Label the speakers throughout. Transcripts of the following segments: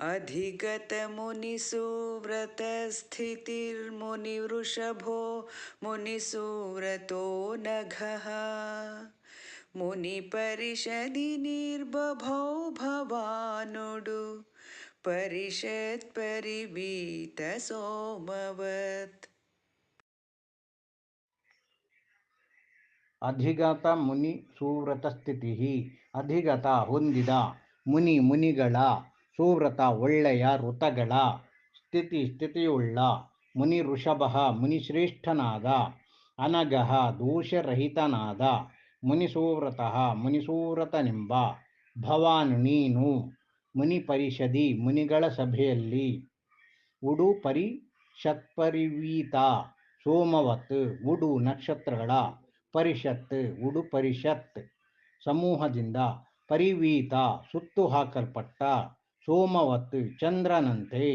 Speaker 1: अधिगतमुनिसुव्रतस्थितिर्मुनिवृषभो मुनिसुव्रतो नघः मुनिपरिषदि निर्बभौ भवानुडु परिषत्परिवीतसोमवत्
Speaker 2: ಅಧಿಗತ ಮುನಿ ಸುವ್ರತ ಸ್ಥಿತಿ ಅಧಿಗತ ಹೊಂದಿದ ಮುನಿ ಮುನಿಗಳ ಸುವ್ರತ ಒಳ್ಳೆಯ ಋತಗಳ ಸ್ಥಿತಿ ಸ್ಥಿತಿಯುಳ್ಳ ಮುನಿ ಋಷಭ ಮುನಿಶ್ರೇಷ್ಠನಾದ ಅನಗಹ ದೋಷರಹಿತನಾದ ಮುನಿಸುವ್ರತಃ ಮುನಿಸುವ್ರತನೆಂಬ ಭವಾನ್ ನೀನು ಮುನಿ ಪರಿಷದಿ ಮುನಿಗಳ ಸಭೆಯಲ್ಲಿ ಉಡು ಪರಿಷತ್ಪರಿವೀತ ಸೋಮವತ್ ಉಡು ನಕ್ಷತ್ರಗಳ ಪರಿಷತ್ ಉಡು ಪರಿಷತ್ ಸಮೂಹದಿಂದ ಪರಿವೀತ ಸುತ್ತು ಹಾಕಲ್ಪಟ್ಟ ಸೋಮವತ್ ಚಂದ್ರನಂತೆ.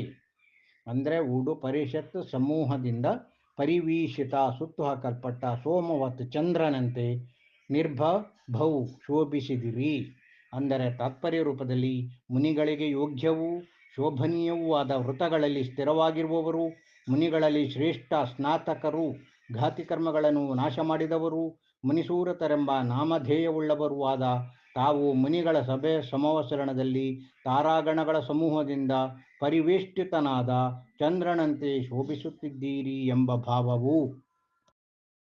Speaker 2: ಅಂದರೆ ಉಡು ಪರಿಷತ್ ಸಮೂಹದಿಂದ ಪರಿವೀಷಿತ ಸುತ್ತು ಹಾಕಲ್ಪಟ್ಟ ಸೋಮವತ್ ಚಂದ್ರನಂತೆ ನಿರ್ಭಭೌ ಶೋಭಿಸಿದಿರಿ. ಅಂದರೆ ತಾತ್ಪರ್ಯ ರೂಪದಲ್ಲಿ ಮುನಿಗಳಿಗೆ ಯೋಗ್ಯವೂ ಶೋಭನೀಯವೂ ಆದ ವೃತಗಳಲ್ಲಿ ಸ್ಥಿರವಾಗಿರುವವರು, ಮುನಿಗಳಲ್ಲಿ ಶ್ರೇಷ್ಠ ಸ್ನಾತಕರು, ಘಾತಿ ಕರ್ಮಗಳನ್ನು ನಾಶ ಮಾಡಿದವರು ಮುನಿಸೂರತರೆಂಬ ನಾಮಧೇಯವುಳ್ಳವರೂ ಆದ ತಾವು ಮುನಿಗಳ ಸಭೆ ಸಮವಸರಣದಲ್ಲಿ ತಾರಾಗಣಗಳ ಸಮೂಹದಿಂದ ಪರಿವೇಷ್ಟಿತನಾದ ಚಂದ್ರನಂತೆ ಶೋಭಿಸುತ್ತಿದ್ದೀರಿ ಎಂಬ ಭಾವವು